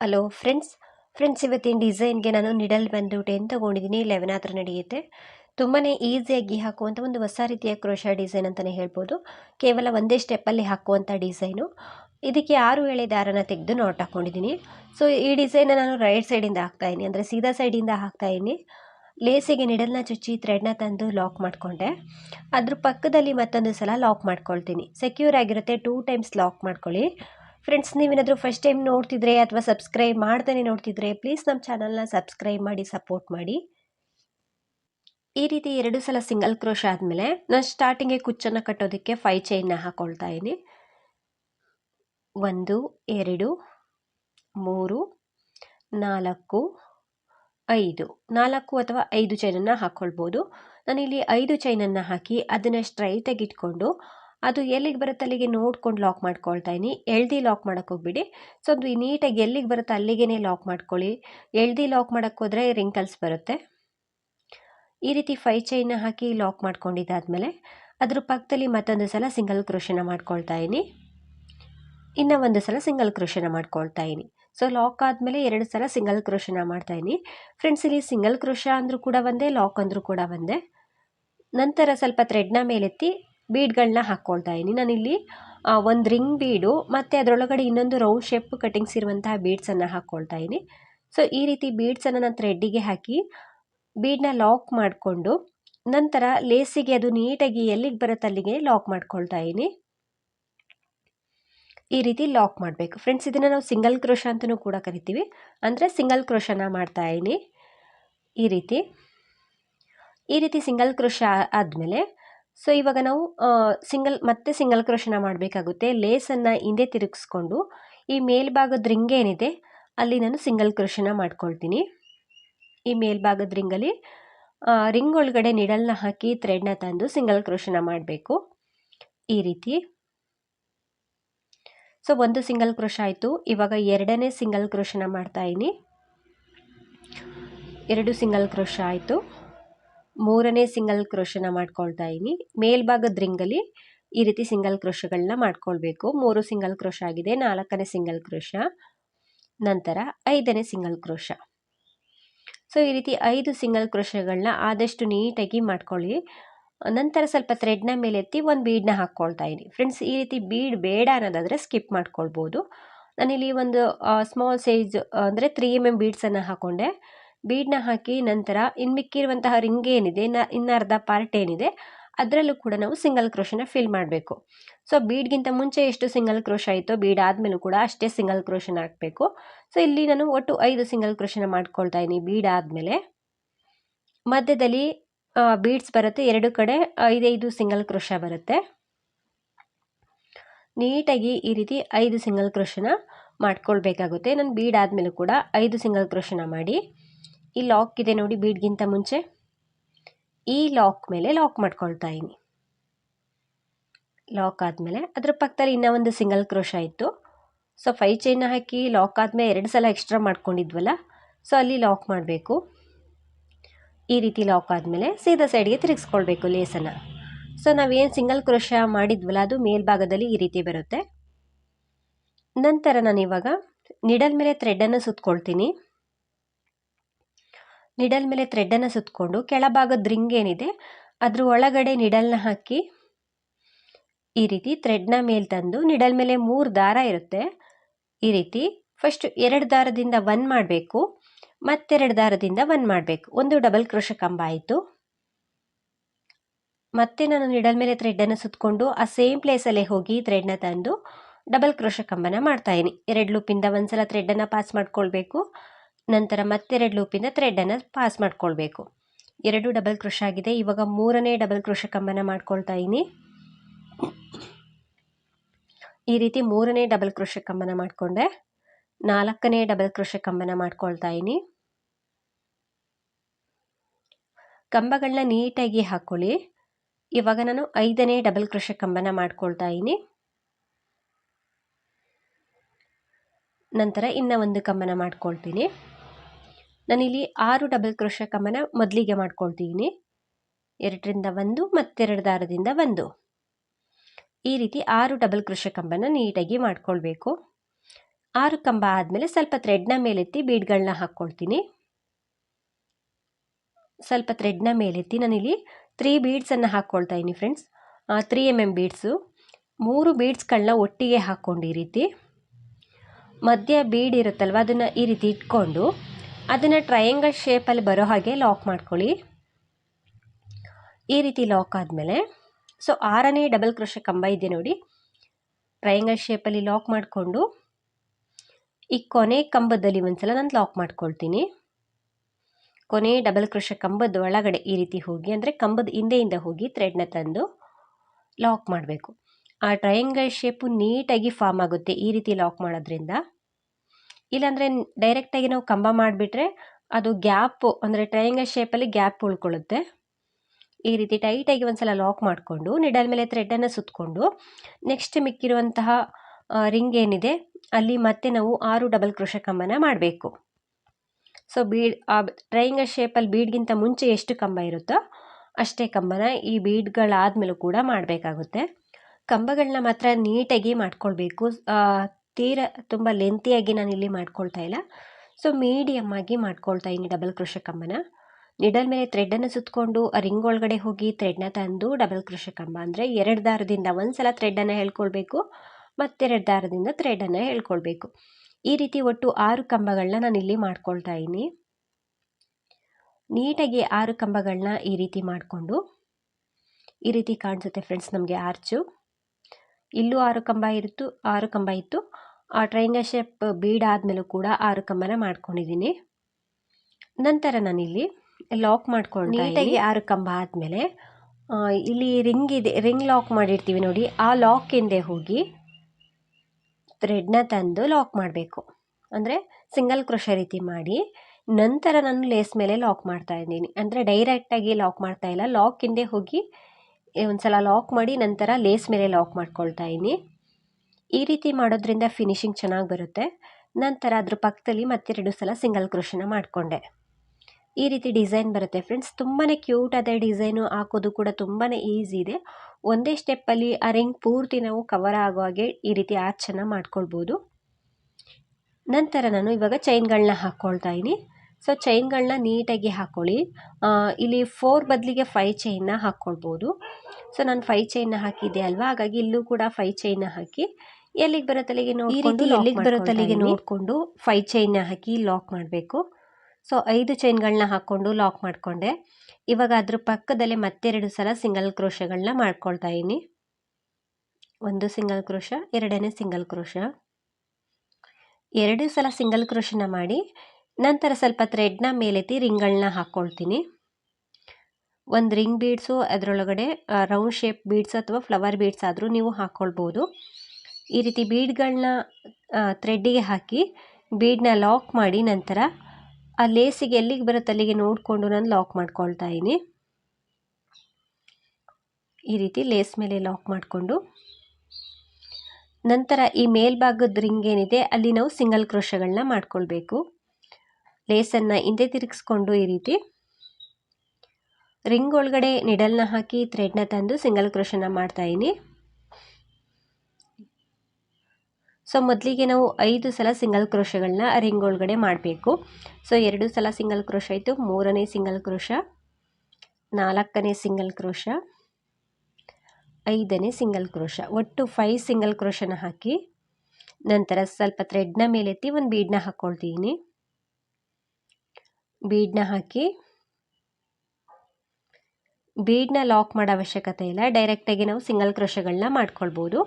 Hello friends friends ಇವತ್ತಿನ ಡಿಸೈನ್ಗೆ ನಾನು needle ಬಂದು ಟೆನ್ ತೊಗೊಂಡಿದ್ದೀನಿ. ಲೆವೆನ್ ಹತ್ರ ನಡೆಯುತ್ತೆ. ತುಂಬಾ ಈಸಿಯಾಗಿ ಹಾಕುವಂಥ ಒಂದು ಹೊಸ ರೀತಿಯ ಕ್ರೋಶ ಡಿಸೈನ್ ಅಂತಲೇ ಹೇಳ್ಬೋದು. ಕೇವಲ ಒಂದೇ ಸ್ಟೆಪ್ಪಲ್ಲಿ ಹಾಕುವಂಥ ಡಿಸೈನು ಇದಕ್ಕೆ ಆರು ಎಳೆ ದಾರನ ತೆಗೆದು ನಾಟ್ ಹಾಕ್ಕೊಂಡಿದ್ದೀನಿ ಸೊ ಈ ಡಿಸೈನ ನಾನು ರೈಟ್ ಸೈಡಿಂದ ಹಾಕ್ತಾಯಿದ್ದೀನಿ ಅಂದರೆ ಸೀದಾ ಸೈಡಿಂದ ಹಾಕ್ತಾಯಿದ್ದೀನಿ ಲೇಸಿಗೆ ನಿಡಲ್ನ ಚುಚ್ಚಿ ಥ್ರೆಡ್ನ ತಂದು ಲಾಕ್ ಮಾಡಿಕೊಂಡೆ. ಅದ್ರ ಪಕ್ಕದಲ್ಲಿ ಮತ್ತೊಂದು ಸಲ ಲಾಕ್ ಮಾಡ್ಕೊಳ್ತೀನಿ. ಸೆಕ್ಯೂರ್ ಆಗಿರುತ್ತೆ. ಟೂ ಟೈಮ್ಸ್ ಲಾಕ್ ಮಾಡ್ಕೊಳ್ಳಿ. ಫ್ರೆಂಡ್ಸ್ ನೀವೇನಾದರೂ ಫಸ್ಟ್ ಟೈಮ್ ನೋಡ್ತಿದ್ರೆ ಅಥವಾ ಸಬ್ಸ್ಕ್ರೈಬ್ ಮಾಡ್ತಾನೆ ನೋಡ್ತಿದ್ರೆ ಪ್ಲೀಸ್ ನಮ್ಮ ಚಾನಲ್ನ ಸಬ್ಸ್ಕ್ರೈಬ್ ಮಾಡಿ ಸಪೋರ್ಟ್ ಮಾಡಿ. ಈ ರೀತಿ ಎರಡು ಸಲ ಸಿಂಗಲ್ ಕ್ರೋಶ ಆದಮೇಲೆ ನಾನು ಸ್ಟಾರ್ಟಿಂಗೇ ಕುಚ್ಚನ್ನು ಕಟ್ಟೋದಕ್ಕೆ ಫೈ ಚೈನ್ನ ಹಾಕೊಳ್ತಾ ಇದ್ದೀನಿ. ಒಂದು, ಎರಡು, ಮೂರು, ನಾಲ್ಕು, ಐದು. ನಾಲ್ಕು ಅಥವಾ ಐದು ಚೈನನ್ನು ಹಾಕ್ಕೊಳ್ಬೋದು ನಾನಿಲ್ಲಿ ಐದು ಚೈನನ್ನು ಹಾಕಿ ಅದನ್ನು ಸ್ಟ್ರೈಟಾಗಿ ಇಟ್ಕೊಂಡು ಅದು ಎಲ್ಲಿಗೆ ಬರುತ್ತೆ ಅಲ್ಲಿಗೆ ನೋಡ್ಕೊಂಡು ಲಾಕ್ ಮಾಡ್ಕೊಳ್ತಾ ಇದ್ದೀನಿ ಎಳ್ದಿ ಲಾಕ್ ಮಾಡೋಕ್ಕೆ ಹೋಗ್ಬಿಡಿ. ಸೊ ಅದು ನೀಟಾಗಿ ಎಲ್ಲಿಗೆ ಬರುತ್ತೆ ಅಲ್ಲಿಗೇ ಲಾಕ್ ಮಾಡ್ಕೊಳ್ಳಿ. ಎಳ್ದಿ ಲಾಕ್ ಮಾಡೋಕ್ಕೆ ಹೋದರೆ ರಿಂಕಲ್ಸ್ ಬರುತ್ತೆ. ಈ ರೀತಿ ಫೈ ಚೈನ್ ಹಾಕಿ ಲಾಕ್ ಮಾಡ್ಕೊಂಡಿದ್ದಾದಮೇಲೆ ಅದ್ರ ಪಕ್ಕದಲ್ಲಿ ಮತ್ತೊಂದು ಸಲ ಸಿಂಗಲ್ ಕ್ರೋಶನ ಮಾಡ್ಕೊಳ್ತಾ ಇದ್ದೀನಿ ಇನ್ನು ಒಂದು ಸಲ ಸಿಂಗಲ್ ಕ್ರೋಶನ ಮಾಡ್ಕೊಳ್ತಾ ಇದ್ದೀನಿ ಸೊ ಲಾಕ್ ಆದಮೇಲೆ ಎರಡು ಸಲ ಸಿಂಗಲ್ ಕ್ರೋಶನ ಮಾಡ್ತಾಯಿನಿ ಫ್ರೆಂಡ್ಸ್ ಇಲ್ಲಿ ಸಿಂಗಲ್ ಕ್ರೋಶ ಅಂದರೂ ಕೂಡ ಒಂದೇ ಲಾಕ್ ಅಂದರೂ ಕೂಡ ಒಂದೇ. ನಂತರ ಸ್ವಲ್ಪ ಥ್ರೆಡ್ನ ಮೇಲೆತ್ತಿ ಬೀಡ್ಗಳನ್ನ ಹಾಕ್ಕೊಳ್ತಾ ಇದ್ದೀನಿ. ನಾನಿಲ್ಲಿ ಒಂದು ರಿಂಗ್ ಬೀಡು, ಮತ್ತು ಅದರೊಳಗಡೆ ಇನ್ನೊಂದು ರೌಂಡ್ ಶೇಪ್ ಕಟಿಂಗ್ಸ್ ಇರುವಂತಹ ಬೀಡ್ಸನ್ನು ಹಾಕ್ಕೊಳ್ತಾ ಇದ್ದೀನಿ. ಸೊ, ಈ ರೀತಿ ಬೀಡ್ಸನ್ನು ನಾನು ಥ್ರೆಡ್ಡಿಗೆ ಹಾಕಿ ಬೀಡನ್ನ ಲಾಕ್ ಮಾಡಿಕೊಂಡು, ನಂತರ ಲೇಸಿಗೆ ಅದು ನೀಟಾಗಿ ಎಲ್ಲಿಗೆ ಬರುತ್ತೆ ಅಲ್ಲಿಗೆ ಲಾಕ್ ಮಾಡ್ಕೊಳ್ತಾ ಇದ್ದೀನಿ. ಈ ರೀತಿ ಲಾಕ್ ಮಾಡಬೇಕು. ಫ್ರೆಂಡ್ಸ್, ಇದನ್ನು ನಾವು ಸಿಂಗಲ್ ಕ್ರೋಶ ಅಂತಲೂ ಕೂಡ ಕರಿತೀವಿ. ಅಂದರೆ ಸಿಂಗಲ್ ಕ್ರೋಶನ ಮಾಡ್ತಾ ಇದ್ದೀನಿ. ಈ ರೀತಿ. ಈ ರೀತಿ ಸಿಂಗಲ್ ಕ್ರೋಶ ಆದಮೇಲೆ ಸೊ ಇವಾಗ ನಾವು ಸಿಂಗಲ್ ಮತ್ತೆ ಸಿಂಗಲ್ ಕ್ರೋಶನ ಮಾಡಬೇಕಾಗುತ್ತೆ. ಲೇಸನ್ನು ಹಿಂದೆ ತಿರುಗಿಸ್ಕೊಂಡು, ಈ ಮೇಲ್ಭಾಗದ ರಿಂಗ್ ಏನಿದೆ, ಅಲ್ಲಿ ನಾನು ಸಿಂಗಲ್ ಕ್ರೋಶನ ಮಾಡ್ಕೊಳ್ತೀನಿ. ಈ ಮೇಲ್ಭಾಗದ ರಿಂಗಲ್ಲಿ ರಿಂಗ್ ಒಳಗಡೆ ನಿಡಲ್ನ ಹಾಕಿ ಥ್ರೆಡ್ನ ತಂದು ಸಿಂಗಲ್ ಕ್ರೋಶನ ಮಾಡಬೇಕು. ಈ ರೀತಿ. ಸೊ ಒಂದು ಸಿಂಗಲ್ ಕ್ರೋಶ ಆಯಿತು. ಇವಾಗ ಎರಡನೇ ಸಿಂಗಲ್ ಕ್ರೋಶನ ಮಾಡ್ತಾ ಇದ್ದೀನಿ ಎರಡು ಸಿಂಗಲ್ ಕ್ರೋಶ ಆಯಿತು. ಮೂರನೇ ಸಿಂಗಲ್ ಕ್ರೋಶನ ಮಾಡ್ಕೊಳ್ತಾ ಇದ್ದೀನಿ. ಮೇಲ್ಭಾಗದ ರಿಂಗಲ್ಲಿ ಈ ರೀತಿ ಸಿಂಗಲ್ ಕ್ರೋಶಗಳನ್ನ ಮಾಡ್ಕೊಳ್ಬೇಕು. ಮೂರು ಸಿಂಗಲ್ ಕ್ರೋಶ ಆಗಿದೆ, ನಾಲ್ಕನೇ ಸಿಂಗಲ್ ಕ್ರೋಶ ನಂತರ ಐದನೇ ಸಿಂಗಲ್ ಕ್ರೋಶ ಸೊ ಈ ರೀತಿ ಐದು ಸಿಂಗಲ್ ಕ್ರೋಶಗಳನ್ನ ಆದಷ್ಟು ನೀಟಾಗಿ ಮಾಡ್ಕೊಳ್ಳಿ. ನಂತರ ಸ್ವಲ್ಪ ಥ್ರೆಡ್ನ ಮೇಲೆ ಎತ್ತಿ ಒಂದು ಬೀಡ್ನ ಹಾಕ್ಕೊಳ್ತಾ ಇದ್ದೀನಿ. ಫ್ರೆಂಡ್ಸ್ ಈ ರೀತಿ ಬೀಡ್ ಬೇಡ ಅನ್ನೋದಾದರೆ ಸ್ಕಿಪ್ ಮಾಡ್ಕೊಳ್ಬೋದು. ನಾನಿಲ್ಲಿ ಒಂದು ಸ್ಮಾಲ್ ಸೈಜ್ ಅಂದರೆ ತ್ರೀ ಎಂ ಎಂ ಬೀಡ್ಸನ್ನು ಹಾಕ್ಕೊಂಡೆ ಬೀಡನ್ನ ಹಾಕಿ ನಂತರ ಇನ್ನು ಮಿಕ್ಕಿರುವಂತಹ ರಿಂಗ್ ಏನಿದೆ ಇನ್ನು ಅರ್ಧ ಪಾರ್ಟ್ ಏನಿದೆ, ಅದರಲ್ಲೂ ಕೂಡ ನಾವು ಸಿಂಗಲ್ ಕ್ರೋಶನ ಫಿಲ್ ಮಾಡಬೇಕು. ಸೊ ಬೀಡ್ಗಿಂತ ಮುಂಚೆ ಎಷ್ಟು ಸಿಂಗಲ್ ಕ್ರೋಶ ಆಯಿತೋ, ಬೀಡ್ ಆದಮೇಲೂ ಕೂಡ ಅಷ್ಟೇ ಸಿಂಗಲ್ ಕ್ರೋಶನ ಹಾಕಬೇಕು. ಸೊ ಇಲ್ಲಿ ನಾನು ಒಟ್ಟು ಐದು ಸಿಂಗಲ್ ಕ್ರೋಶನ ಮಾಡ್ಕೊಳ್ತಾ ಇದ್ದೀನಿ ಬೀಡ್ ಆದಮೇಲೆ. ಮಧ್ಯದಲ್ಲಿ ಬೀಡ್ಸ್ ಬರುತ್ತೆ, ಎರಡು ಕಡೆ ಐದೈದು ಸಿಂಗಲ್ ಕ್ರೋಶ ಬರುತ್ತೆ. ನೀಟಾಗಿ ಈ ರೀತಿ ಐದು ಸಿಂಗಲ್ ಕ್ರೋಶನ ಮಾಡ್ಕೊಳ್ಬೇಕಾಗುತ್ತೆ. ನಾನು ಬೀಡ್ ಆದಮೇಲೂ ಕೂಡ ಐದು ಸಿಂಗಲ್ ಕ್ರೋಶನ ಮಾಡಿ. ಈ ಲಾಕ್ ಇದೆ ನೋಡಿ ಬೀಡ್ಗಿಂತ ಮುಂಚೆ. ಈ ಲಾಕ್ ಮೇಲೆ ಲಾಕ್ ಮಾಡ್ಕೊಳ್ತಾ ಇದ್ದೀನಿ ಲಾಕ್ ಆದಮೇಲೆ ಅದ್ರ ಪಕ್ಕದಲ್ಲಿ ಇನ್ನೂ ಒಂದು ಸಿಂಗಲ್ ಕ್ರೋಶ ಇತ್ತು. ಸೊ ಫೈ ಚೈನ ಹಾಕಿ ಲಾಕ್ ಆದಮೇಲೆ ಎರಡು ಸಲ ಎಕ್ಸ್ಟ್ರಾ ಮಾಡ್ಕೊಂಡಿದ್ವಲ್ಲ ಸೊ ಅಲ್ಲಿ ಲಾಕ್ ಮಾಡಬೇಕು. ಈ ರೀತಿ ಲಾಕ್ ಆದಮೇಲೆ ಸೀದಾ ಸೈಡ್ಗೆ ತಿರುಗಿಸ್ಕೊಳ್ಬೇಕು ಲೇಸನ್ನು ಸೊ ನಾವೇನು ಸಿಂಗಲ್ ಕ್ರೋಶ ಮಾಡಿದ್ವಲ್ಲ, ಅದು ಮೇಲ್ಭಾಗದಲ್ಲಿ ಈ ರೀತಿ ಬರುತ್ತೆ. ನಂತರ ನಾನು ಇವಾಗ ನಿಡಲ್ ಮೇಲೆ ಥ್ರೆಡನ್ನು ಸುತ್ಕೊಳ್ತೀನಿ. ನಿಡಲ್ ಮೇಲೆ ಥ್ರೆಡ್ಡನ್ನು ಸುತ್ತಕೊಂಡು ಕೆಳಭಾಗದ ರಿಂಗ್ ಏನಿದೆ, ಅದ್ರ ಒಳಗಡೆ ನಿಡಲ್ನ ಹಾಕಿ ಈ ರೀತಿ ಥ್ರೆಡ್ನ ಮೇಲೆ ತಂದು ನಿಡಲ್ ಮೇಲೆ ಮೂರು ದಾರ ಇರುತ್ತೆ. ಈ ರೀತಿ ಫಸ್ಟ್ ಎರಡು ದಾರದಿಂದ ಒನ್ ಮಾಡಬೇಕು, ಮತ್ತೆರಡು ದಾರದಿಂದ ಒನ್ ಮಾಡಬೇಕು. ಒಂದು ಡಬಲ್ ಕ್ರೋಶ ಕಂಬ ಆಯಿತು. ಮತ್ತೆ ನಾನು ನಿಡಲ್ ಮೇಲೆ ಥ್ರೆಡ್ಡನ್ನು ಸುತ್ತಕೊಂಡು ಆ ಸೇಮ್ ಪ್ಲೇಸಲ್ಲೇ ಹೋಗಿ ಥ್ರೆಡ್ನ ತಂದು ಡಬಲ್ ಕ್ರೋಶ ಕಂಬನ ಮಾಡ್ತಾಯಿನಿ ಎರಡು ಲೂಪಿಂದ ಒಂದು ಸಲ ಥ್ರೆಡ್ಡನ್ನು ಪಾಸ್ ಮಾಡ್ಕೊಳ್ಬೇಕು. ನಂತರ ಮತ್ತೆರಡು ಲೂಪಿಂದ ಥ್ರೆಡ್ಡನ್ನು ಪಾಸ್ ಮಾಡ್ಕೊಳ್ಬೇಕು. ಎರಡು ಡಬಲ್ ಕ್ರೋಶ ಆಗಿದೆ. ಇವಾಗ ಮೂರನೇ ಡಬಲ್ ಕ್ರೋಶ ಕಂಬನ ಮಾಡ್ಕೊಳ್ತಾ ಇದ್ದೀನಿ. ಈ ರೀತಿ ಮೂರನೇ ಡಬಲ್ ಕ್ರೋಶ ಕಂಬನ ಮಾಡಿಕೊಂಡೆ. ನಾಲ್ಕನೇ ಡಬಲ್ ಕ್ರೋಶ ಕಂಬನ ಮಾಡ್ಕೊಳ್ತಾ ಇದ್ದೀನಿ. ಕಂಬಗಳನ್ನ ನೀಟಾಗಿ ಹಾಕ್ಕೊಳ್ಳಿ ಇವಾಗ ನಾನು ಐದನೇ ಡಬಲ್ ಕ್ರೋಶ ಕಂಬನ ಮಾಡ್ಕೊಳ್ತಾ ಇದ್ದೀನಿ. ನಂತರ ಇನ್ನೂ ಒಂದು ಕಂಬನ ಮಾಡ್ಕೊಳ್ತೀನಿ. ನಾನಿಲ್ಲಿ ಆರು ಡಬಲ್ ಕ್ರೋಶ ಕಮ್ಮನ ಮೊದಲಿಗೆ ಮಾಡ್ಕೊಳ್ತೀನಿ ಎರಡರಿಂದ ಒಂದು ಮತ್ತೆರಡು ದಾರದಿಂದ ಒಂದು. ಈ ರೀತಿ ಆರು ಡಬಲ್ ಕ್ರೋಶ ಕಂಬನ ನೀಟಾಗಿ ಮಾಡ್ಕೊಳ್ಬೇಕು. ಆರು ಕಂಬ ಆದಮೇಲೆ ಸ್ವಲ್ಪ ಥ್ರೆಡ್ನ ಮೇಲೆತ್ತಿ ಬೀಡ್ಗಳನ್ನ ಹಾಕ್ಕೊಳ್ತೀನಿ. ಸ್ವಲ್ಪ ಥ್ರೆಡ್ನ ಮೇಲೆತ್ತಿ ನಾನಿಲ್ಲಿ ತ್ರೀ ಬೀಡ್ಸನ್ನು ಹಾಕ್ಕೊಳ್ತಾ ಇದ್ದೀನಿ friends three M M beads ಮೂರು ಬೀಡ್ಸ್ಗಳನ್ನ ಒಟ್ಟಿಗೆ ಹಾಕ್ಕೊಂಡು ಈ ರೀತಿ. ಮಧ್ಯ ಬೀಡ್ ಇರುತ್ತಲ್ವ ಅದನ್ನು ಈ ರೀತಿ ಇಟ್ಕೊಂಡು ಅದನ್ನು ಟ್ರಯಾಂಗಲ್ ಶೇಪಲ್ಲಿ ಬರೋ ಹಾಗೆ ಲಾಕ್ ಮಾಡ್ಕೊಳ್ಳಿ. ಈ ರೀತಿ ಲಾಕ್ ಆದಮೇಲೆ ಸೊ ಆರನೇ ಡಬಲ್ ಕ್ರೋಶ ಕಂಬ ಇದೆ ನೋಡಿ. ಟ್ರಯಾಂಗಲ್ ಶೇಪಲ್ಲಿ ಲಾಕ್ ಮಾಡಿಕೊಂಡು, ಈ ಕೊನೆ ಕಂಬದಲ್ಲಿ ಒಂದ್ಸಲ ನಾನು ಲಾಕ್ ಮಾಡ್ಕೊಳ್ತೀನಿ. ಕೊನೆ ಡಬಲ್ ಕ್ರೋಶ ಕಂಬದ ಒಳಗಡೆ ಈ ರೀತಿ ಹೋಗಿ, ಅಂದರೆ ಕಂಬದ ಹಿಂದೆಯಿಂದ ಹೋಗಿ ಥ್ರೆಡ್ನ ತಂದು ಲಾಕ್ ಮಾಡಬೇಕು. ಆ ಟ್ರಯಾಂಗಲ್ ಶೇಪು ನೀಟಾಗಿ ಫಾರ್ಮ್ ಆಗುತ್ತೆ ಈ ರೀತಿ ಲಾಕ್ ಮಾಡೋದ್ರಿಂದ. ಇಲ್ಲಾಂದರೆ ಡೈರೆಕ್ಟಾಗಿ ನಾವು ಕಂಬ ಮಾಡಿಬಿಟ್ರೆ ಅದು ಗ್ಯಾಪು ಅಂದರೆ ಟ್ರಯಾಂಗಲ್ ಶೇಪಲ್ಲಿ ಗ್ಯಾಪ್ ಉಳ್ಕೊಳ್ಳುತ್ತೆ. ಈ ರೀತಿ ಟೈಟಾಗಿ ಒಂದ್ಸಲ ಲಾಕ್ ಮಾಡಿಕೊಂಡು ನಿಡಲ್ ಮೇಲೆ ಥ್ರೆಡ್ಡನ್ನು ಸುತ್ತಕೊಂಡು ನೆಕ್ಸ್ಟ್ ಮಿಕ್ಕಿರುವಂತಹ ರಿಂಗ್ ಏನಿದೆ ಅಲ್ಲಿ ಮತ್ತೆ ನಾವು ಆರು ಡಬಲ್ ಕ್ರೋಶ ಕಂಬನ ಮಾಡಬೇಕು. ಸೊ ಬೀಡ್ ಆ ಟ್ರಯಾಂಗಲ್ ಶೇಪಲ್ಲಿ ಬೀಡ್ಗಿಂತ ಮುಂಚೆ ಎಷ್ಟು ಕಂಬ ಇರುತ್ತೋ ಅಷ್ಟೇ ಕಂಬನ ಈ ಬೀಡ್ಗಳಾದಮೇಲೂ ಕೂಡ ಮಾಡಬೇಕಾಗುತ್ತೆ. ಕಂಬಗಳನ್ನ ಮಾತ್ರ ನೀಟಾಗಿ ಮಾಡ್ಕೊಳ್ಬೇಕು. ತೀರ ತುಂಬ ಲೆಂತಿಯಾಗಿ ನಾನು ಇಲ್ಲಿ ಮಾಡ್ಕೊಳ್ತಾ ಇಲ್ಲ. ಸೊ ಮೀಡಿಯಮ್ ಆಗಿ ಮಾಡ್ಕೊಳ್ತಾ ಇದ್ದೀನಿ ಡಬಲ್ ಕ್ರೋಶ ಕಂಬನ. ನಿಡಲ್ ಮೇಲೆ ಥ್ರೆಡನ್ನು ಸುತ್ತಕೊಂಡು ಆ ರಿಂಗ್ ಒಳಗಡೆ ಹೋಗಿ ಥ್ರೆಡ್ನ ತಂದು ಡಬಲ್ ಕ್ರೋಶ ಕಂಬ. ಅಂದರೆ ಎರಡು ದಾರದಿಂದ ಒಂದು ಸಲ ಥ್ರೆಡನ್ನು ಹೇಳ್ಕೊಳ್ಬೇಕು, ಮತ್ತೆರಡು ದಾರದಿಂದ ಥ್ರೆಡ್ಡನ್ನು ಹೇಳ್ಕೊಳ್ಬೇಕು. ಈ ರೀತಿ ಒಟ್ಟು ಆರು ಕಂಬಗಳನ್ನ ನಾನು ಇಲ್ಲಿ ಮಾಡ್ಕೊಳ್ತಾ ಇದ್ದೀನಿ. ನೀಟಾಗಿ ಆರು ಕಂಬಗಳನ್ನ ಈ ರೀತಿ ಮಾಡಿಕೊಂಡು, ಈ ರೀತಿ ಕಾಣಿಸುತ್ತೆ ಫ್ರೆಂಡ್ಸ್ ನಮಗೆ ಆರ್ಚು ಇಲ್ಲೂ ಆರು ಕಂಬ ಇರುತ್ತು ಆರು ಕಂಬ ಇತ್ತು. ಆ ಟ್ರೈಂಗಲ್ ಶೇಪ್ ಬೀಡ್ ಆದಮೇಲೂ ಕೂಡ ಆರು ಕಂಬನ ಮಾಡ್ಕೊಂಡಿದ್ದೀನಿ. ನಂತರ ನಾನಿಲ್ಲಿ ಲಾಕ್ ಮಾಡ್ಕೊಂಡು ನೀಟಾಗಿ ಆರು ಕಂಬ ಆದಮೇಲೆ ಇಲ್ಲಿ ರಿಂಗ್ ಇದೆ, ರಿಂಗ್ ಲಾಕ್ ಮಾಡಿರ್ತೀವಿ ನೋಡಿ. ಆ ಲಾಕ್ ಹಿಂದೆ ಹೋಗಿ ಥ್ರೆಡ್ನ ತಂದು ಲಾಕ್ ಮಾಡಬೇಕು. ಅಂದರೆ ಸಿಂಗಲ್ ಕ್ರೋಶ ರೀತಿ ಮಾಡಿ, ನಂತರ ನಾನು ಲೇಸ್ ಮೇಲೆ ಲಾಕ್ ಮಾಡ್ತಾ ಇದ್ದೀನಿ. ಅಂದರೆ ಡೈರೆಕ್ಟಾಗಿ ಲಾಕ್ ಮಾಡ್ತಾ ಇಲ್ಲ. ಲಾಕ್ ಹಿಂದೆ ಹೋಗಿ ಒಂದು ಸಲ ಲಾಕ್ ಮಾಡಿ, ನಂತರ ಲೇಸ್ ಮೇಲೆ ಲಾಕ್ ಮಾಡ್ಕೊಳ್ತಾ ಇದ್ದೀನಿ. ಈ ರೀತಿ ಮಾಡೋದ್ರಿಂದ ಫಿನಿಶಿಂಗ್ ಚೆನ್ನಾಗಿ ಬರುತ್ತೆ. ನಂತರ ಅದ್ರ ಪಕ್ಕದಲ್ಲಿ ಮತ್ತೆರಡು ಸಲ ಸಿಂಗಲ್ ಕ್ರೋಶನ ಮಾಡಿಕೊಂಡೆ. ಈ ರೀತಿ ಡಿಸೈನ್ ಬರುತ್ತೆ ಫ್ರೆಂಡ್ಸ್ ತುಂಬಾ ಕ್ಯೂಟ್ ಆದ ಡಿಸೈನು ಹಾಕೋದು ಕೂಡ ತುಂಬಾ ಈಸಿ ಇದೆ. ಒಂದೇ ಸ್ಟೆಪ್ಪಲ್ಲಿ ಆ ರಿಂಗ್ ಪೂರ್ತಿ ನಾವು ಕವರ್ ಆಗೋ ಹಾಗೆ ಈ ರೀತಿ ಆರ್ಚನ್ನು ಮಾಡ್ಕೊಳ್ಬೋದು. ನಂತರ ನಾನು ಇವಾಗ ಚೈನ್ಗಳನ್ನ ಹಾಕ್ಕೊಳ್ತಾ ಇದ್ದೀನಿ. ಸೊ ಚೈನ್ಗಳನ್ನ ನೀಟಾಗಿ ಹಾಕ್ಕೊಳ್ಳಿ ಇಲ್ಲಿ ಫೋರ್ ಬದಲಿಗೆ ಫೈ ಚೈನ್ನ ಹಾಕ್ಕೊಳ್ಬೋದು ಸೊ ನಾನು ಫೈ ಚೈನ್ನ ಹಾಕಿದ್ದೆ ಅಲ್ವಾ? ಹಾಗಾಗಿ ಇಲ್ಲೂ ಕೂಡ ಫೈವ್ ಚೈನ್ನ ಹಾಕಿ ಎಲ್ಲಿಗೆ ಬರೋ ತಲೆಗೆ ನೋಡಿ ಎಲ್ಲಿಗೆ ಬರೋ ತಲೆಗೆ ನೋಡಿಕೊಂಡು ಫೈ ಚೈನ್ನ ಹಾಕಿ ಲಾಕ್ ಮಾಡಬೇಕು. ಸೊ ಐದು ಚೈನ್ಗಳನ್ನ ಹಾಕ್ಕೊಂಡು ಲಾಕ್ ಮಾಡಿಕೊಂಡೆ. ಇವಾಗ ಅದ್ರ ಪಕ್ಕದಲ್ಲೇ ಮತ್ತೆರಡು ಸಲ ಸಿಂಗಲ್ ಕ್ರೋಶಗಳನ್ನ ಮಾಡ್ಕೊಳ್ತಾ ಇದ್ದೀನಿ. ಒಂದು ಸಿಂಗಲ್ ಕ್ರೋಶ ಎರಡನೇ ಸಿಂಗಲ್ ಕ್ರೋಶ. ಎರಡು ಸಲ ಸಿಂಗಲ್ ಕ್ರೋಶನ ಮಾಡಿ ನಂತರ ಸ್ವಲ್ಪ ಥ್ರೆಡ್ನ ಮೇಲೆತ್ತಿ ರಿಂಗ್ಗಳನ್ನ ಹಾಕ್ಕೊಳ್ತೀನಿ ಒಂದು ರಿಂಗ್ ಬೀಡ್ಸು ಅದರೊಳಗಡೆ ರೌಂಡ್ ಶೇಪ್ ಬೀಡ್ಸ್ ಅಥವಾ ಫ್ಲವರ್ ಬೀಡ್ಸ್ ಆದರೂ ನೀವು ಹಾಕ್ಕೊಳ್ಬೋದು ಈ ರೀತಿ ಬೀಡ್ಗಳನ್ನ ಥ್ರೆಡ್ಡಿಗೆ ಹಾಕಿ ಬೀಡನ್ನ ಲಾಕ್ ಮಾಡಿ ನಂತರ ಆ ಲೇಸಿಗೆ ಎಲ್ಲಿಗೆ ಬರುತ್ತೆ ಅಲ್ಲಿಗೆ ನೋಡಿಕೊಂಡು ನಾನು ಲಾಕ್ ಮಾಡ್ಕೊಳ್ತಾ ಇದ್ದೀನಿ. ಈ ರೀತಿ ಲೇಸ್ ಮೇಲೆ ಲಾಕ್ ಮಾಡಿಕೊಂಡು. ನಂತರ ಈ ಮೇಲ್ಭಾಗದ ರಿಂಗ್ ಏನಿದೆ, ಅಲ್ಲಿ ನಾವು ಸಿಂಗಲ್ ಕ್ರೋಶಗಳನ್ನ ಮಾಡ್ಕೊಳ್ಬೇಕು. ಲೇಸನ್ನು ಹಿಂದೆ ತಿರುಗಿಸ್ಕೊಂಡು ಈ ರೀತಿ ರಿಂಗ್ ಒಳಗಡೆ ನಿಡಲ್ನ ಹಾಕಿ ಥ್ರೆಡ್ನ ತಂದು ಸಿಂಗಲ್ ಕ್ರೋಶನ ಮಾಡ್ತಾಯಿದ್ದೀನಿ ಸೊ ಮೊದಲಿಗೆ ನಾವು ಐದು ಸಲ ಸಿಂಗಲ್ ಕ್ರೋಷಗಳನ್ನ ರಿಂಗ್ ಒಳಗಡೆ ಮಾಡಬೇಕು. ಸೊ ಎರಡು ಸಲ ಸಿಂಗಲ್ ಕ್ರೋಶ ಆಯಿತು, ಮೂರನೇ ಸಿಂಗಲ್ ಕ್ರೋಶ ನಾಲ್ಕನೇ ಸಿಂಗಲ್ ಕ್ರೋಶ ಐದನೇ ಸಿಂಗಲ್ ಕ್ರೋಶ ಒಟ್ಟು ಫೈವ್ ಸಿಂಗಲ್ ಕ್ರೋಶನ ಹಾಕಿ, ನಂತರ ಸ್ವಲ್ಪ ಥ್ರೆಡ್ನ ಮೇಲೆತ್ತಿ ಒಂದು ಬೀಡನ್ನ ಹಾಕ್ಕೊಳ್ತೀನಿ ಬೀಡನ್ನ ಹಾಕಿ ಬೀಡನ್ನ ಲಾಕ್ ಮಾಡೋ ಅವಶ್ಯಕತೆ ಇಲ್ಲ. ಡೈರೆಕ್ಟಾಗಿ ನಾವು ಸಿಂಗಲ್ ಕ್ರೋಶಗಳನ್ನ ಮಾಡ್ಕೊಳ್ಬೋದು.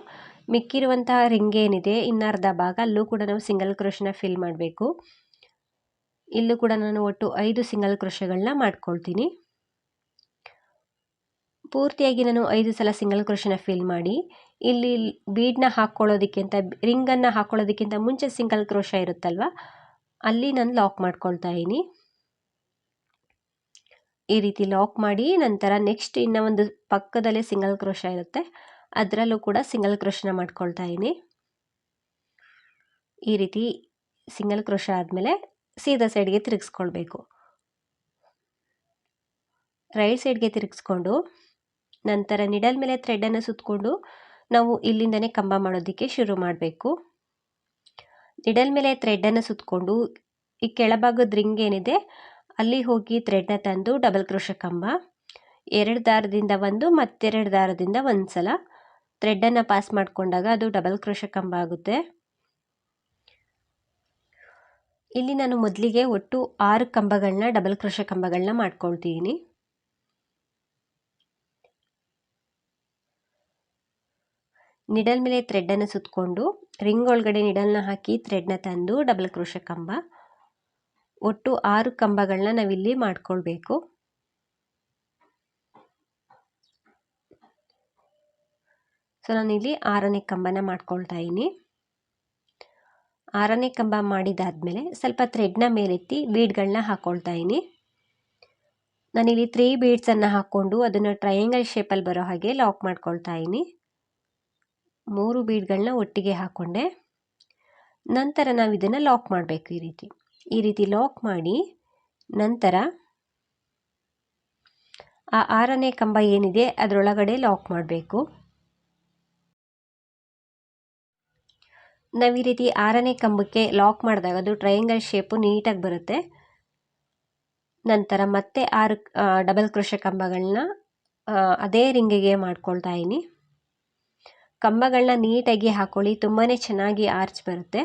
ಮಿಕ್ಕಿರುವಂತಹ ರಿಂಗ್ ಏನಿದೆ ಇನ್ನರ್ಧ ಭಾಗ ಅಲ್ಲೂ ಕೂಡ ನಾವು ಸಿಂಗಲ್ ಕ್ರೋಶನ ಫಿಲ್ ಮಾಡಬೇಕು. ಇಲ್ಲೂ ಕೂಡ ನಾನು ಒಟ್ಟು ಐದು ಸಿಂಗಲ್ ಕ್ರೋಶಗಳನ್ನ ಮಾಡ್ಕೊಳ್ತೀನಿ. ಪೂರ್ತಿಯಾಗಿ ನಾನು ಐದು ಸಲ ಸಿಂಗಲ್ ಕ್ರೋಶನ ಫಿಲ್ ಮಾಡಿ, ಇಲ್ಲಿ ಬೀಡನ್ನ ಹಾಕ್ಕೊಳ್ಳೋದಕ್ಕಿಂತ ರಿಂಗನ್ನು ಹಾಕ್ಕೊಳ್ಳೋದಕ್ಕಿಂತ ಮುಂಚೆ ಸಿಂಗಲ್ ಕ್ರೋಶ ಇರುತ್ತಲ್ವ, ಅಲ್ಲಿ ನಾನು ಲಾಕ್ ಮಾಡ್ಕೊಳ್ತಾ ಇದ್ದೀನಿ. ಈ ರೀತಿ ಲಾಕ್ ಮಾಡಿ ನಂತರ ನೆಕ್ಸ್ಟ್ ಇನ್ನು ಒಂದು ಪಕ್ಕದಲ್ಲೇ ಸಿಂಗಲ್ ಕ್ರೋಶ ಇರುತ್ತೆ. ಅದರಲ್ಲೂ ಕೂಡ ಸಿಂಗಲ್ ಕ್ರೋಶನ ಮಾಡ್ಕೊಳ್ತಾ ಇದ್ದೀನಿ. ಈ ರೀತಿ ಸಿಂಗಲ್ ಕ್ರೋಶ ಆದಮೇಲೆ ಸೀದಾ ಸೈಡ್ಗೆ ತಿರುಗಿಸ್ಕೊಳ್ಬೇಕು. ರೈಟ್ ಸೈಡ್ಗೆ ತಿರುಗಿಸ್ಕೊಂಡು ನಂತರ ನಿಡಲ್ ಮೇಲೆ ಥ್ರೆಡನ್ನು ಸುತ್ತಕೊಂಡು ನಾವು ಇಲ್ಲಿಂದನೇ ಕಂಬ ಮಾಡೋದಕ್ಕೆ ಶುರು ಮಾಡಬೇಕು. ನಿಡಲ್ ಮೇಲೆ ಥ್ರೆಡ್ಡನ್ನು ಸುತ್ತಕೊಂಡು ಈ ಕೆಳಭಾಗದ ರಿಂಗ್ ಏನಿದೆ ಅಲ್ಲಿ ಹೋಗಿ ಥ್ರೆಡ್ನ ತಂದು ಡಬಲ್ ಕ್ರೋಶ ಕಂಬ. ಎರಡು ದಾರದಿಂದ ಒಂದು ಮತ್ತೆರಡು ದಾರದಿಂದ ಒಂದು ಸಲ ಥ್ರೆಡ್ಡನ್ನು ಪಾಸ್ ಮಾಡಿಕೊಂಡಾಗ ಅದು ಡಬಲ್ ಕ್ರೋಶ ಕಂಬ ಆಗುತ್ತೆ. ಇಲ್ಲಿ ನಾನು ಮೊದಲಿಗೆ ಒಟ್ಟು ಆರು ಕಂಬಗಳನ್ನ ಡಬಲ್ ಕ್ರೋಶ ಕಂಬಗಳನ್ನ ಮಾಡ್ಕೊಳ್ತೀನಿ. ನಿಡಲ್ ಮೇಲೆ ಥ್ರೆಡ್ಡನ್ನು ಸುತ್ತಕೊಂಡು ರಿಂಗ್ ಒಳಗಡೆ ನಿಡಲ್ನ ಹಾಕಿ ಥ್ರೆಡ್ನ ತಂದು ಡಬಲ್ ಕ್ರೋಶ ಕಂಬ. ಒಟ್ಟು ಆರು ಕಂಬಗಳನ್ನ ನಾವಿಲ್ಲಿ ಮಾಡ್ಕೊಳ್ಬೇಕು. ಸೊ, ನಾನಿಲ್ಲಿ ಆರನೇ ಕಂಬನ ಮಾಡ್ಕೊಳ್ತಾ ಇದ್ದೀನಿ. ಆರನೇ ಕಂಬ ಮಾಡಿದಾದ್ಮೇಲೆ ಸ್ವಲ್ಪ ಥ್ರೆಡ್ನ ಮೇಲೆತ್ತಿ ಬೀಡ್ಗಳನ್ನ ಹಾಕ್ಕೊಳ್ತಾ ಇದ್ದೀನಿ. ನಾನಿಲ್ಲಿ ತ್ರೀ ಬೀಡ್ಸನ್ನು ಹಾಕ್ಕೊಂಡು ಅದನ್ನು ಟ್ರಯಾಂಗಲ್ ಶೇಪಲ್ಲಿ ಬರೋ ಹಾಗೆ ಲಾಕ್ ಮಾಡ್ಕೊಳ್ತಾ ಇದ್ದೀನಿ. ಮೂರು ಬೀಡ್ಗಳನ್ನ ಒಟ್ಟಿಗೆ ಹಾಕ್ಕೊಂಡೆ ನಂತರ ನಾವು ಇದನ್ನು ಲಾಕ್ ಮಾಡಬೇಕು ಈ ರೀತಿ. ಈ ರೀತಿ ಲಾಕ್ ಮಾಡಿ ನಂತರ ಆ ಆರನೇ ಕಂಬ ಏನಿದೆ ಅದರೊಳಗಡೆ ಲಾಕ್ ಮಾಡಬೇಕು. ನಾವು ಈ ರೀತಿ ಆರನೇ ಕಂಬಕ್ಕೆ ಲಾಕ್ ಮಾಡಿದಾಗ ಅದು ಟ್ರಯಾಂಗಲ್ ಶೇಪು ನೀಟಾಗಿ ಬರುತ್ತೆ. ನಂತರ ಮತ್ತೆ ಆರು ಡಬಲ್ ಕ್ರೋಶ ಕಂಬಗಳನ್ನ ಅದೇ ರಿಂಗಿಗೆ ಮಾಡ್ಕೊಳ್ತಾ ಇದ್ದೀನಿ. ಕಂಬಗಳನ್ನ ನೀಟಾಗಿ ಹಾಕೊಳ್ಳಿ ತುಂಬಾ ಚೆನ್ನಾಗಿ ಆರ್ಚ್ ಬರುತ್ತೆ.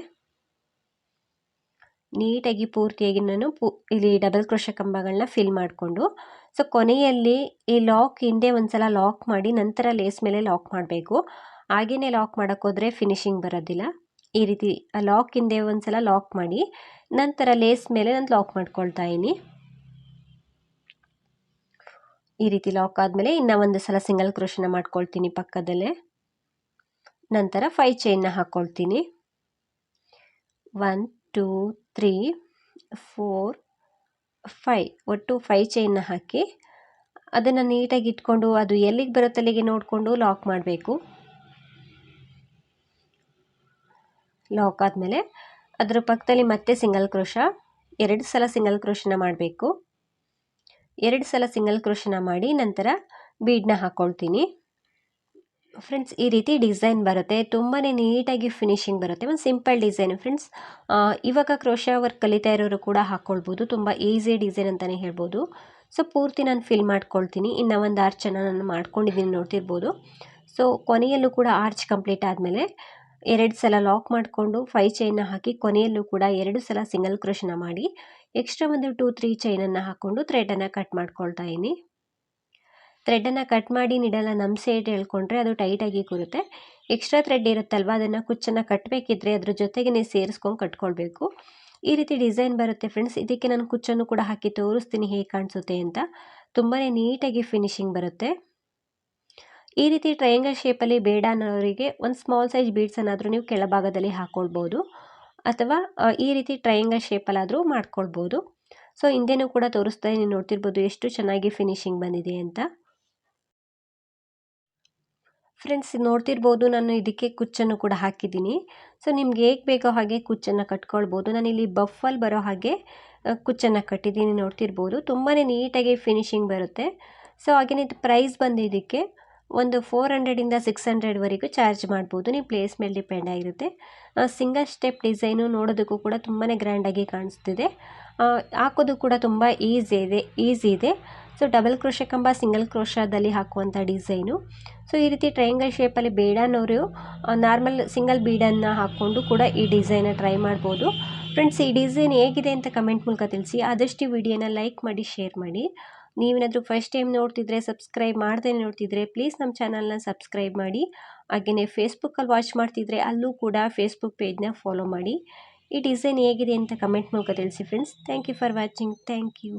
ನೀಟಾಗಿ ಪೂರ್ತಿಯಾಗಿ ನಾನು ಪೂ, ಇಲ್ಲಿ ಡಬಲ್ ಕ್ರೋಶ ಕಂಬಗಳನ್ನ ಫಿಲ್ ಮಾಡಿಕೊಂಡು ಸೊ ಕೊನೆಯಲ್ಲಿ ಈ ಲಾಕ್ ಹಿಂದೆ ಒಂದು ಸಲ ಲಾಕ್ ಮಾಡಿ, ನಂತರ ಲೇಸ್ ಮೇಲೆ ಲಾಕ್ ಮಾಡಬೇಕು. ಹಾಗೆಯೇ ಲಾಕ್ ಮಾಡೋಕ್ಕೋದ್ರೆ ಫಿನಿಶಿಂಗ್ ಬರೋದಿಲ್ಲ. ಈ ರೀತಿ ಲಾಕ್ ಹಿಂದೆ ಒಂದು ಸಲ ಲಾಕ್ ಮಾಡಿ, ನಂತರ ಲೇಸ್ ಮೇಲೆ ನಾನು ಲಾಕ್ ಮಾಡ್ಕೊಳ್ತಾ ಇದ್ದೀನಿ. ಈ ರೀತಿ ಲಾಕ್ ಆದಮೇಲೆ ಇನ್ನು ಒಂದು ಸಲ ಸಿಂಗಲ್ ಕ್ರೋಶನ ಮಾಡ್ಕೊಳ್ತೀನಿ ಪಕ್ಕದಲ್ಲೇ. ನಂತರ ಫೈ ಚೈನ್ನ ಹಾಕ್ಕೊಳ್ತೀನಿ one two three four five ಒಟ್ಟು ಫೈ ಚೈನ್ನ ಹಾಕಿ ಅದನ್ನು ನೀಟಾಗಿ ಇಟ್ಕೊಂಡು ಅದು ಎಲ್ಲಿಗೆ ಬರುತ್ತೆ ಅಲ್ಲಿಗೆ ನೋಡಿಕೊಂಡು ಲಾಕ್ ಮಾಡಬೇಕು. ಲಾಕ್ ಆದಮೇಲೆ ಅದರ ಪಕ್ಕದಲ್ಲಿ ಮತ್ತೆ ಸಿಂಗಲ್ ಕ್ರೋಶ, ಎರಡು ಸಲ ಸಿಂಗಲ್ ಕ್ರೋಶನ ಮಾಡಬೇಕು. ಎರಡು ಸಲ ಸಿಂಗಲ್ ಕ್ರೋಶನ ಮಾಡಿ ನಂತರ ಬೀಡನ್ನ ಹಾಕ್ಕೊಳ್ತೀನಿ ಫ್ರೆಂಡ್ಸ್ ಈ ರೀತಿ ಡಿಸೈನ್ ಬರುತ್ತೆ. ತುಂಬಾ ನೀಟಾಗಿ ಫಿನಿಶಿಂಗ್ ಬರುತ್ತೆ. ಒಂದು ಸಿಂಪಲ್ ಡಿಸೈನ್ ಫ್ರೆಂಡ್ಸ್ ಇವಾಗ ಕ್ರೋಶ ವರ್ಕ್ ಕಲಿತಾ ಇರೋರು ಕೂಡ ಹಾಕ್ಕೊಳ್ಬೋದು ತುಂಬ ಈಸಿ ಡಿಸೈನ್ ಅಂತಲೇ ಹೇಳ್ಬೋದು. ಸೊ ಪೂರ್ತಿ ನಾನು ಫಿಲ್ ಮಾಡ್ಕೊಳ್ತೀನಿ. ಇನ್ನು ಒಂದು ಆರ್ಚನ್ನು ನಾನು ಮಾಡ್ಕೊಂಡಿದ್ದೀನಿ ನೋಡ್ತಿರ್ಬೋದು. ಸೊ ಕೊನೆಯಲ್ಲೂ ಕೂಡ ಆರ್ಚ್ ಕಂಪ್ಲೀಟ್ ಆದಮೇಲೆ ಎರಡು ಸಲ ಲಾಕ್ ಮಾಡಿಕೊಂಡು ಫೈ ಚೈನ್ನ ಹಾಕಿ ಕೊನೆಯಲ್ಲೂ ಕೂಡ ಎರಡು ಸಲ ಸಿಂಗಲ್ ಕ್ರೋಶನ ಮಾಡಿ ಎಕ್ಸ್ಟ್ರಾ ಒಂದು ಟೂ ತ್ರೀ ಚೈನನ್ನು ಹಾಕ್ಕೊಂಡು ಥ್ರೆಡನ್ನು ಕಟ್ ಮಾಡ್ಕೊಳ್ತಾ ಇದ್ದೀನಿ. ಥ್ರೆಡನ್ನು ಕಟ್ ಮಾಡಿ ನೀಡಲ್ಲ ನಮ್ಮ ಸೈಡ್ ಹೇಳ್ಕೊಂಡ್ರೆ ಅದು ಟೈಟಾಗಿ ಕೂರುತ್ತೆ. ಎಕ್ಸ್ಟ್ರಾ ಥ್ರೆಡ್ ಇರುತ್ತಲ್ವ, ಅದನ್ನು ಕುಚ್ಚನ್ನು ಕಟ್ಟಬೇಕಿದ್ರೆ ಅದ್ರ ಜೊತೆಗೆ ನೀವು ಸೇರಿಸ್ಕೊಂಡು ಕಟ್ಕೊಳ್ಬೇಕು. ಈ ರೀತಿ ಡಿಸೈನ್ ಬರುತ್ತೆ ಫ್ರೆಂಡ್ಸ್ ಇದಕ್ಕೆ ನಾನು ಕುಚ್ಚನ್ನು ಕೂಡ ಹಾಕಿ ತೋರಿಸ್ತೀನಿ ಹೇಗೆ ಕಾಣಿಸುತ್ತೆ ಅಂತ. ತುಂಬಾ ನೀಟಾಗಿ ಫಿನಿಶಿಂಗ್ ಬರುತ್ತೆ. ಈ ರೀತಿ ಟ್ರಯಾಂಗಲ್ ಶೇಪಲ್ಲಿ ಬೇಡ ಅನ್ನೋರಿಗೆ ಒಂದು ಸ್ಮಾಲ್ ಸೈಜ್ ಬೀಡ್ಸನ್ನಾದರೂ ನೀವು ಕೆಳಭಾಗದಲ್ಲಿ ಹಾಕ್ಕೊಳ್ಬೋದು ಅಥವಾ ಈ ರೀತಿ ಟ್ರಯಾಂಗಲ್ ಶೇಪಲ್ಲಾದರೂ ಮಾಡ್ಕೊಳ್ಬೋದು. ಸೊ ಹಿಂದೆನೂ ಕೂಡ ತೋರಿಸ್ತಾ ನೀವು ನೋಡ್ತಿರ್ಬೋದು ಎಷ್ಟು ಚೆನ್ನಾಗಿ ಫಿನಿಶಿಂಗ್ ಬಂದಿದೆ ಅಂತ. ಫ್ರೆಂಡ್ಸ್ ನೋಡ್ತಿರ್ಬೋದು, ನಾನು ಇದಕ್ಕೆ ಕುಚ್ಚನ್ನು ಕೂಡ ಹಾಕಿದ್ದೀನಿ. ಸೊ ನಿಮ್ಗೆ ಹೇಗೆ ಬೇಕೋ ಹಾಗೆ ಕುಚ್ಚನ್ನು ಕಟ್ಕೊಳ್ಬೋದು. ನಾನಿಲ್ಲಿ ಬಫಲ್ಲಿ ಬರೋ ಹಾಗೆ ಕುಚ್ಚನ್ನು ಕಟ್ಟಿದ್ದೀನಿ ನೋಡ್ತಿರ್ಬೋದು. ತುಂಬಾ ನೀಟಾಗಿ ಫಿನಿಶಿಂಗ್ ಬರುತ್ತೆ. ಸೊ ಹಾಗೆಯೇ ಪ್ರೈಸ್ ಬಂದು ಇದಕ್ಕೆ ಒಂದು ಫೋರ್ ಹಂಡ್ರೆಡಿಂದ ಸಿಕ್ಸ್ ಹಂಡ್ರೆಡ್ವರೆಗೂ ಚಾರ್ಜ್ ಮಾಡ್ಬೋದು. ನೀವು ಪ್ಲೇಸ್ ಮೇಲೆ ಡಿಪೆಂಡ್ ಆಗಿರುತ್ತೆ. ಸಿಂಗಲ್ ಸ್ಟೆಪ್ ಡಿಸೈನು ನೋಡೋದಕ್ಕೂ ಕೂಡ ತುಂಬಾ ಗ್ರ್ಯಾಂಡಾಗಿ ಕಾಣಿಸ್ತಿದೆ. ಹಾಕೋದು ಕೂಡ ತುಂಬ ಈಸಿ ಇದೆ ಈಸಿ ಇದೆ. ಸೊ ಡಬಲ್ ಕ್ರೋಶ ಕಂಬ ಸಿಂಗಲ್ ಕ್ರೋಶದಲ್ಲಿ ಹಾಕುವಂಥ ಡಿಸೈನು ಸೊ ಈ ರೀತಿ ಟ್ರಯಾಂಗಲ್ ಶೇಪಲ್ಲಿ ಬೇಡ ಅನ್ನೋರು ನಾರ್ಮಲ್ ಸಿಂಗಲ್ ಬೀಡನ್ನು ಹಾಕ್ಕೊಂಡು ಕೂಡ ಈ ಡಿಸೈನ ಟ್ರೈ ಮಾಡ್ಬೋದು. ಫ್ರೆಂಡ್ಸ್ ಈ ಡಿಸೈನ್ ಹೇಗಿದೆ ಅಂತ ಕಮೆಂಟ್ ಮೂಲಕ ತಿಳಿಸಿ. ಆದಷ್ಟು ವಿಡಿಯೋನ ಲೈಕ್ ಮಾಡಿ ಶೇರ್ ಮಾಡಿ. ನೀವೇನಾದರೂ ಫಸ್ಟ್ ಟೈಮ್ ನೋಡ್ತಿದ್ರೆ ಸಬ್ಸ್ಕ್ರೈಬ್ ಮಾಡದೇ ನೋಡ್ತಿದ್ರೆ ಪ್ಲೀಸ್ ನಮ್ಮ ಚಾನಲ್ನ ಸಬ್ಸ್ಕ್ರೈಬ್ ಮಾಡಿ. ಹಾಗೆಯೇ ಫೇಸ್ಬುಕ್ಕಲ್ಲಿ ವಾಚ್ ಮಾಡ್ತಿದ್ರೆ, ಅಲ್ಲೂ ಕೂಡ ಫೇಸ್ಬುಕ್ ಪೇಜ್ನ ಫಾಲೋ ಮಾಡಿ. ಈ ಡಿಸೈನ್ ಹೇಗಿದೆ ಅಂತ ಕಮೆಂಟ್ ಮೂಲಕ ತಿಳಿಸಿ friends thank you for watching thank you